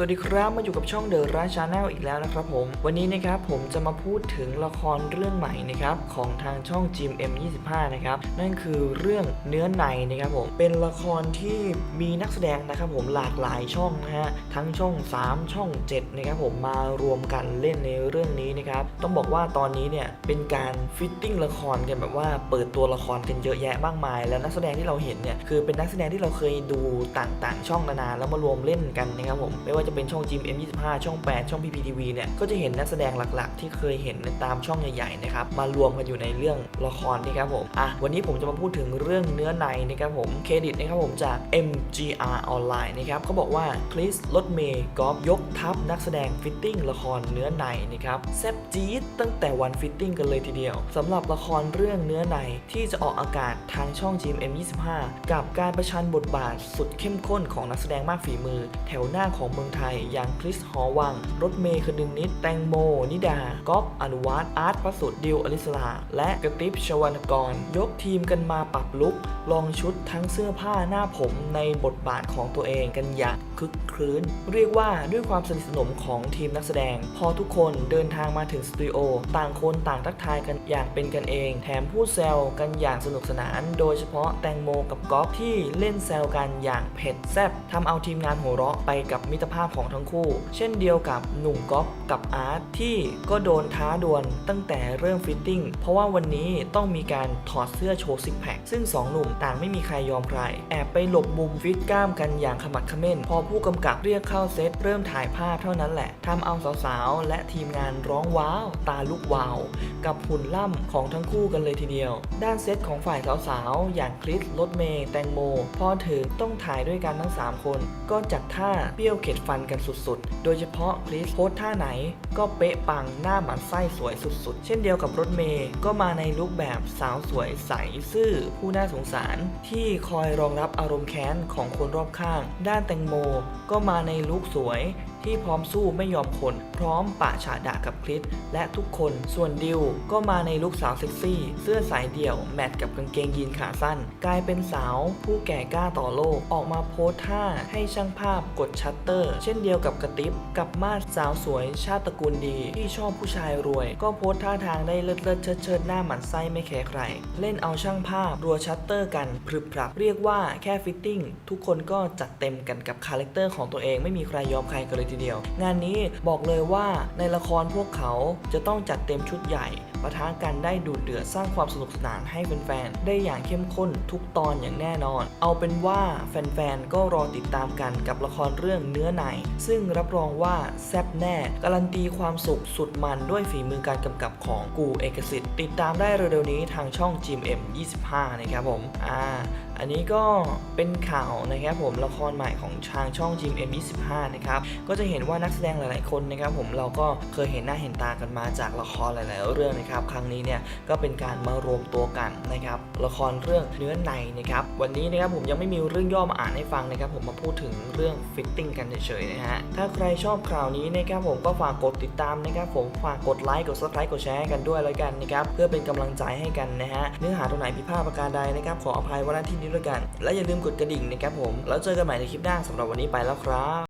สวัสดีครับมาอยู่กับช่องเดอะร้านชาแนลอีกแล้วนะครับผมวันนี้นะครับผมจะมาพูดถึงละครเรื่องใหม่นะครับของทางช่อง GMM25 นะครับนั่นคือเรื่องเนื้อในนะครับผมเป็นละครที่มีนักแสดงนะครับผมหลากหลายช่องนะฮะทั้งช่อง 3 ช่อง 7 นะครับผมมารวมกันเล่นในเรื่องนี้นะครับต้องบอกว่าตอนนี้เนี่ยเป็นการฟิตติ้งละครกันแบบว่าเปิดตัวละครกันเยอะแยะมากมาย แล้วนักแสดงที่เราเห็นเนี่ยคือเป็นนักแสดงที่เราเคยดูต่างๆ ช่องนานๆแล้วมารวมเล่นกันนะครับผมไม่ว่าจะเป็นช่อง GMM25 ช่อง 8 ช่อง PPTV เนี่ยก็จะเห็นนักแสดงหลักๆ ที่เคยเห็นในตามช่องใหญ่ๆนะครับมารวมกันอยู่ในเรื่องละครนะครับผมอะวันนี้ผมจะมาพูดถึงเรื่องเนื้อในนะครับผมเครดิตนะครับผมจาก MGR Online นะครับเขาบอกว่าคริสรถเมย์กอล์ฟยกทัพนักแสดงฟิตติ้งละครเนื้อในนะครับแซบจี๊ดตั้งแต่วันฟิตติ้งกันเลยทีเดียวสำหรับละครเรื่องเนื้อในที่จะออกอากาศทางช่อง GMM25 กับการประชันบทบาทสุดเข้มข้นของนักแสดงมากฝีมือ แถวหน้าของเมืองไทยอย่างคริสหอวัง รถเมย์คนึงนิด แตงโม นิดาก๊อฟอนุวัฒน์อาร์ตพระสุดดิวอลิสลา และกระติบชวรรณกร ยกทีมกันมาปรับลุกลองชุดทั้งเสื้อผ้าหน้าผมในบทบาทของตัวเองกันอย่างคึกครื้น เรียกว่าด้วยความสนิทสนมของทีมนักแสดง พอทุกคนเดินทางมาถึงสตูดิโอต่างคนต่างทักทายกันอย่างเป็นกันเอง แถมพูดแซวกันอย่างสนุกสนาน โดยเฉพาะแตงโมกับก๊อฟที่เล่นแซวกันอย่างเผ็ดแซ่บทำเอาทีมงานหัวเราะไปกับมิตรภาพของทั้งคู่ เช่นเดียวกับหนุ่มก๊อฟกับอาร์ตที่ก็โดนท้าดวลตั้งแต่เริ่มฟิตติ้ง เพราะว่าวันนี้ต้องมีการถอดเสื้อโชว์ซิกแพคซึ่งสองหนุ่มต่างไม่มีใครยอมใคร แอบไปหลบมุมฟิตกล้ามกันอย่างขมักเขม้น พอผู้กำกับเรียกเข้าเซตเริ่มถ่ายภาพเท่านั้นแหละทำเอาสาวๆ และทีมงานร้องว้าว ตาลุกวาว กับหุ่นล่ำของทั้งคู่กันเลยทีเดียว ด้านเซตของฝ่ายสาวๆ อย่างคริสรถเมย์แตงโม พอถึงต้องถ่ายด้วยกันทั้ง 3 คน ก็จัดท่าเปรี้ยวเข็ดฟันกันสุดๆ โดยเฉพาะคริสโพสท่าไหนก็เป๊ะปังหน้าหมันไส้สวยสุดๆ เช่นเดียวกับรถเมย์ก็มาในลุคแบบสาวสวยใสซื่อผู้น่าสงสาร ที่คอยรองรับอารมณ์แค้นของคนรอบข้าง ด้านแตงโมก็มาในลุคสวยที่พร้อมสู้ไม่ยอมคน พร้อมปะฉาดะกับคริสและทุกคนส่วนดิวก็มาในลุคสาวเซ็กซี่ เสื้อสายเดี่ยว แมทกับกางเกงยีนขาสั้น กลายเป็นสาวผู้แก่กล้าต่อโลกออกมาโพสท่าให้ช่างภาพกดชัตเตอร์ เช่นเดียวกับกระติบกับมาดสาวสวยชาติตระกูลดี ที่ชอบผู้ชายรวย ก็โพสท่าทางได้เลิศเลิศเชิดเชิดหน้าหมันไส้ไม่แคร์ใคร เล่นเอาช่างภาพรัวชัตเตอร์กันพรึบพรับเรียกว่าแค่ฟิตติ้งทุกคนก็จัดเต็มกันกับคาแรคเตอร์ของตัวเองไม่มีใครยอมใครกันเลยทีเดียว งานนี้บอกเลยว่าในละครพวกเขาจะต้องจัดเต็มชุดใหญ่ปะทะกันได้ดูดเดือดสร้างความสนุกสนานให้แฟนๆ ได้อย่างเข้มข้นทุกตอนอย่างแน่นอน เอาเป็นว่าแฟนๆ ก็รอติดตามกันกับละครเรื่องเนื้อใน ซึ่งรับรองว่าแซ่บแน่ การันตีความสุขสุดมันด้วยฝีมือการกำกับของกูเอกสิทธิ์ ติดตามได้เร็วๆนี้ทางช่อง GMM 25 นะครับผม อ่า อันนี้ก็เป็นข่าวนะครับผมละครใหม่ของทางช่อง GMM 25 นะครับ ก็จะเห็นว่านักแสดงหลายๆ คนนะครับผมเราก็เคยเห็นหน้าเห็นตากันมาจากละครหลาย ๆ เรื่องนะครับครั้งนี้เนี่ยก็เป็นการมารวมตัวกันนะครับละครเรื่องเนื้อในนะครับวันนี้นะครับผมยังไม่มีเรื่องย่อมาอ่านให้ฟังนะครับผมมาพูดถึงเรื่องฟิตติ้งกันเฉยๆนะฮะถ้าใครชอบข่าวนี้นะครับผมก็ฝากกดติดตามนะครับผมฝากกดไลค์กด subscribe กดแชร์กันด้วยแล้วกันนะครับเพื่อเป็นกำลังใจให้กันนะฮะเนื้อหาตรงไหนผิดพลาดประการใดนะครับขออภัยว้ณที่นี้ด้วยกัน และอย่าลืมกดกระดิ่งนะครับผมแล้วเจอกันใหม่ในคลิปหน้าสำหรับวันนี้ไปแล้วครับ